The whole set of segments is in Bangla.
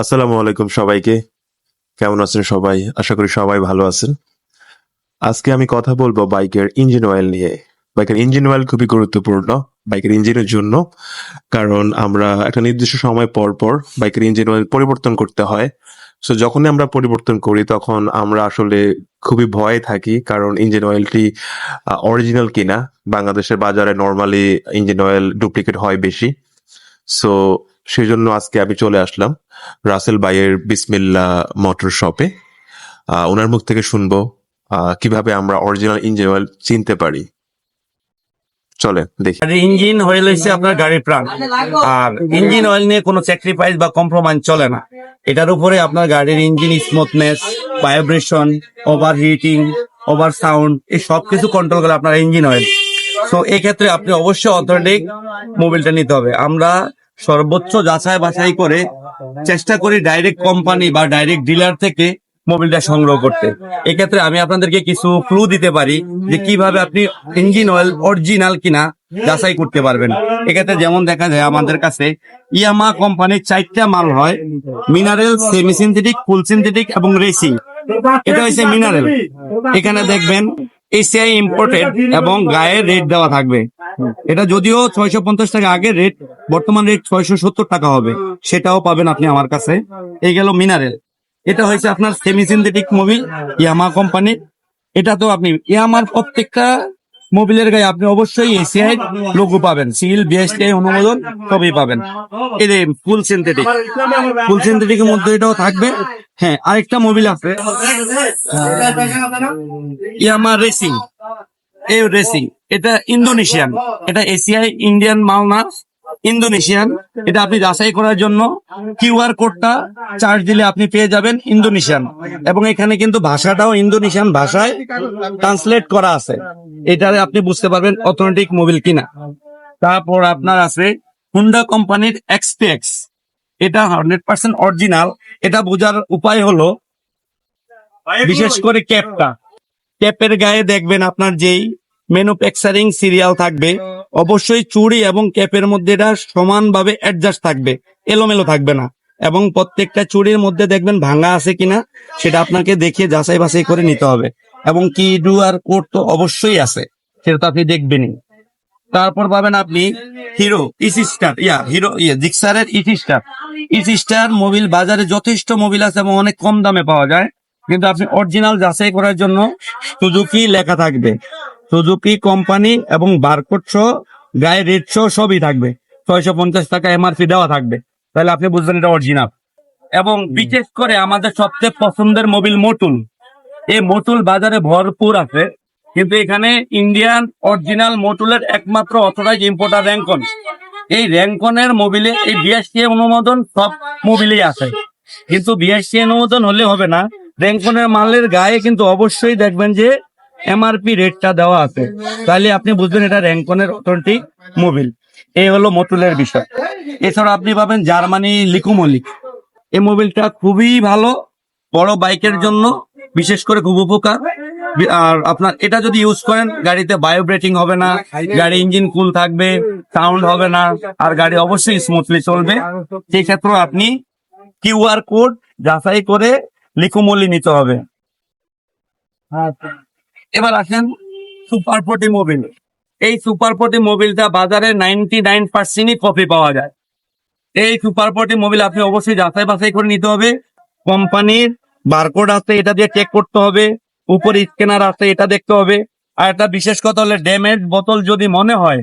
আসসালামু আলাইকুম সবাইকে। কেমন আছেন সবাই? আশা করি সবাই ভালো আছেন। আজকে আমি কথা বলব বাইকের ইঞ্জিন অয়েল নিয়ে। বাইকের ইঞ্জিন অয়েল খুবই গুরুত্বপূর্ণ বাইকের ইঞ্জিনের জন্য, কারণ আমরা একটা নির্দিষ্ট সময় পর পর বাইকের ইঞ্জিন অয়েল পরিবর্তন করতে হয়। সো যখনই আমরা পরিবর্তন করি, তখন আমরা আসলে খুবই ভয়ে থাকি, কারণ ইঞ্জিন অয়েলটি অরিজিনাল কিনা। বাংলাদেশের বাজারে নর্মালি ইঞ্জিন অয়েল ডুপ্লিকেট হয় বেশি। সো সেই জন্য আজকে আমি চলে আসলাম। রাসেল বাইয়ের বিসমিল্লা মোটর শপে। ওনার মুখ থেকে শুনব কীভাবে আমরা অরিজিনাল ইঞ্জিন অয়েল চিনতে পারি। চলে দেখি। গাড়ির ইঞ্জিন অয়েল হচ্ছে আপনার গাড়ির প্রাণ। আর ইঞ্জিন অয়েল নিয়ে কোনো স্যাক্রিফাইস বা কম্প্রোমাইজ চলে না। এটার উপরে আপনার গাড়ির engine smoothness vibration over heating over sound এই সব কিছু কন্ট্রোল করে আপনার ইঞ্জিন অয়েল। তো এই ক্ষেত্রে আপনি অবশ্যই অথেন্টিক মোবিলটা নিতে হবে। আমরা সর্বোচ্চ যাচাই বাছাই করে চেষ্টা করি ডাইরেক্ট কোম্পানি বা ডাইরেক্ট ডিলার থেকে মোবিলটা সংগ্রহ করতে। এক্ষেত্রে আমি আপনাদেরকে কিছু ক্লু দিতে পারি যে কীভাবে আপনি ইঞ্জিন অয়েল অরিজিনাল কিনা যাচাই করতে পারবেন। এক্ষেত্রে যেমন দেখা যায় আমাদের কাছে ইয়ামা কোম্পানির চারটা মাল হয় mineral semi synthetic full synthetic এবং রেসিং এটা হচ্ছে মিনারেল এখানে দেখবেন এসিআই ইম্পোর্টেড এবং গায়ে রেট দেওয়া থাকবে। এটা যদিও ছয়শো পঞ্চাশ টাকা আগে রেট বর্তমান রেট ছয়শো সত্তর টাকা হবে। সেটাও পাবেন আপনি আমার কাছে। এই গেল মিনারেল এটা হয়েছে আপনার সেমি সিনথেটিক মোবিল ইয়ামা কোম্পানির এটা তো আপনি ইয়ামার প্রত্যেকটা মোবিলের গায়ে আপনি অবশ্যই এসিআই লোগো পাবেন। সিল বিএসটিআই অনুমোদন, সবই পাবেন। এই ফুল সিনথেটিক ফুল সিনথেটিকের মধ্যে এটাও থাকবে। হ্যাঁ আরেকটা মোবিল আছে। ইয়ামা রেসিং এই রেসিং এটা ইন্দোনেশিয়ান এটা এশিয়ায় ইন্ডিয়ান মাল না ইন্দোনেশিয়ান এটা আপনি যাচাই করার জন্য কিউআর কোডটা চার্জ দিলে আপনি পেয়ে যাবেন ইন্দোনেশিয়ান এবং এখানে কিন্তু ভাষাটাও ইন্দোনেশিয়ান ভাষায় ট্রান্সলেট করা আছে। এটা আপনি বুঝতে পারবেন অথেন্টিক মোবিল কিনা। তারপর আপনার আছে হুন্ডা কোম্পানির এক্সপিএক্স এটা হান্ড্রেড পার্সেন্ট অরিজিনাল এটা বোঝার উপায় হলো, বিশেষ করে ক্যাপটা ক্যাপের গায়ে দেখবেন আপনার যেই ম্যানুফ্যাকচারিং সিরিয়াল থাকবে, অবশ্যই চুড়ি এবং ক্যাপের মধ্যে এটা সমানভাবে অ্যাডজাস্ট থাকবে, এলোমেলো থাকবে না। এবং প্রত্যেকটা চুড়ির মধ্যে দেখবেন ভাঙা আছে কিনা, সেটা আপনাকে দেখে যাচাই বাছাই করে নিতে হবে। এবং কি ডু আর কোড তো অবশ্যই আছে, সেটা তো আপনি দেখবেনই। তারপর পাবেন আপনি হিরো ইসি স্টার ইয়া হিরো ইয়ে জিক্সারের EC star EC star mobil বাজারে যথেষ্ট মোবিল আছে এবং অনেক কম দামে পাওয়া যায়। কিন্তু আপনি অরিজিনাল যাচাই করার জন্য সুজুকি লেখা থাকবে। সুজুকি কোম্পানি এবং বারকোড সহ, গায়ে রেট সহ সবই থাকবে। ছয়শো পঞ্চাশ টাকা এমআরপি দেওয়া থাকবে। তাহলে আপনি বুঝবেন এটা অরিজিনাল এবং বিশেষ করে আমাদের সবচেয়ে পছন্দের মোবিল মোটুল এই মোটুল বাজারে ভরপুর আছে, কিন্তু এখানে ইন্ডিয়ান অরিজিনাল মোটুলের একমাত্র অথরাইজ ইম্পোর্টার র্যাঙ্কন এই র্যাঙ্কনের মোবিলে এই বিএসটি অনুমোদন সব মোবিলেই আছে। কিন্তু বিএসটি অনুমোদন হলে হবে না। র্যাঙ্কনের মালের গায়ে কিন্তু অবশ্যই দেখবেন যে এমআরপি রেটটা দেওয়া আছে। তাহলে আপনি বুঝবেন এটা র্যাঙ্কনের অথেন্টিক মোবিল এই হলো মোটুলের বিষয়। এছাড়া আপনি পাবেন জার্মানি লিকুমলিক এই মোবিলটা খুবই ভালো, বড় বাইকের জন্য, বিশেষ করে খুব উপকার। আর আপনার, এটা যদি ইউজ করেন, গাড়িতে বায়োব্রেটিং হবে না, গাড়ি ইঞ্জিন কুল থাকবে সাউন্ড হবে না, আর গাড়ি অবশ্যই স্মুথলি চলবে। সেই ক্ষেত্রে আপনি কিউআর কোড যাচাই করে লিকুমলি নিতে হবে। এবার আসেন সুপার ফোর্টি মোবিল। এই সুপার ফোর্টি মোবিলটা বাজারে নাইনটি নাইন পার্সেন্টই কপি পাওয়া যায়। এই সুপার ফোর্টি মোবিল আপনি অবশ্যই যাচাই বাছাই করে নিতে হবে। কোম্পানির বারকোড আছে এটা দিয়ে চেক করতে হবে। উপরে স্ক্যানার আছে এটা দেখতে হবে। আর একটা বিশেষ কথা হলে ড্যামেজ বোতল যদি মনে হয়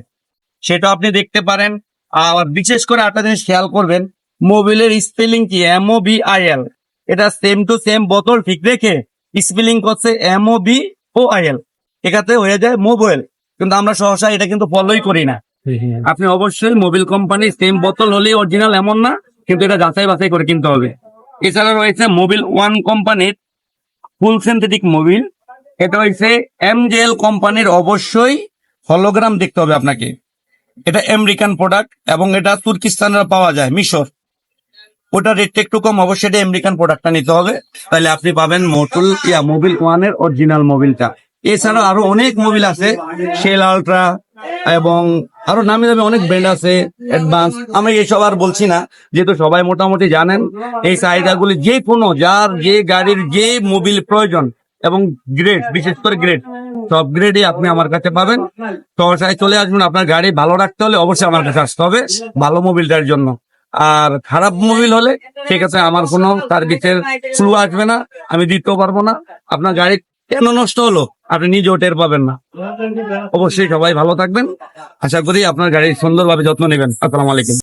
সেটা আপনি দেখতে পারেন। আর বিশেষ করে একটা জিনিস খেয়াল করবেন মোবিলের স্পেলিং কি? M O B I L এটা সেম টু সেম বোতল ঠিক রেখে স্পেলিং করছে M O B O I L এখাতে হয়ে যায় মোবাইল কিন্তু আমরা সহসা এটা কিন্তু ফলোই করি না। আপনি অবশ্যই মোবিল কোম্পানি সেম বোতল হলেই অরিজিনাল এমন না কিন্তু এটা যাচাই বাছাই করে কিনতে হবে। এছাড়া রয়েছে মোবিল ওয়ান কোম্পানির ফুল সিনথেটিক মোবিল এটা হচ্ছে এমজেএল কোম্পানির অবশ্যই হলোগ্রাম দেখতে হবে আপনাকে। এটা আমেরিকান প্রোডাক্ট এবং এটা তুর্কিস্তানের পাওয়া যায় মিশর। ওটা রেটটা একটু কম, অবশ্যই এটা আমেরিকান প্রোডাক্টটা নিতে হবে। তাহলে আপনি পাবেন মোটুল ইয়া মোবিল ওয়ানের অরিজিনাল মোবিলটা এছাড়া আরও অনেক মোবিল আছে শেল আলট্রা এবং আরও নামি দামি অনেক ব্র্যান্ড আছে অ্যাডভান্স আমি এইসব আর বলছি না, যেহেতু সবাই মোটামুটি জানেন, এই চাহিদাগুলি যে কোনো, যার যে গাড়ির যে মোবিল প্রয়োজন এবং গ্রেড বিশেষ করে গ্রেড সব গ্রেডই আপনি আমার কাছে পাবেন। সহসায় চলে আসবেন, আপনার গাড়ি ভালো রাখতে হলে অবশ্যই আমার কাছে আসতে হবে, ভালো মোবিলটার জন্য। আর খারাপ মোবিল হলে ঠিক আছে আমার কোনো সার্ভিসের ফ্লু আসবে না। আমি দিতেও পারব না। আপনার গাড়ি কেন নষ্ট হলো? আপনি নিজেও টের পাবেন না। অবশ্যই সবাই ভালো থাকবেন। আশা করি আপনার গাড়ি সুন্দরভাবে যত্ন নেবেন। আসসালামু আলাইকুম।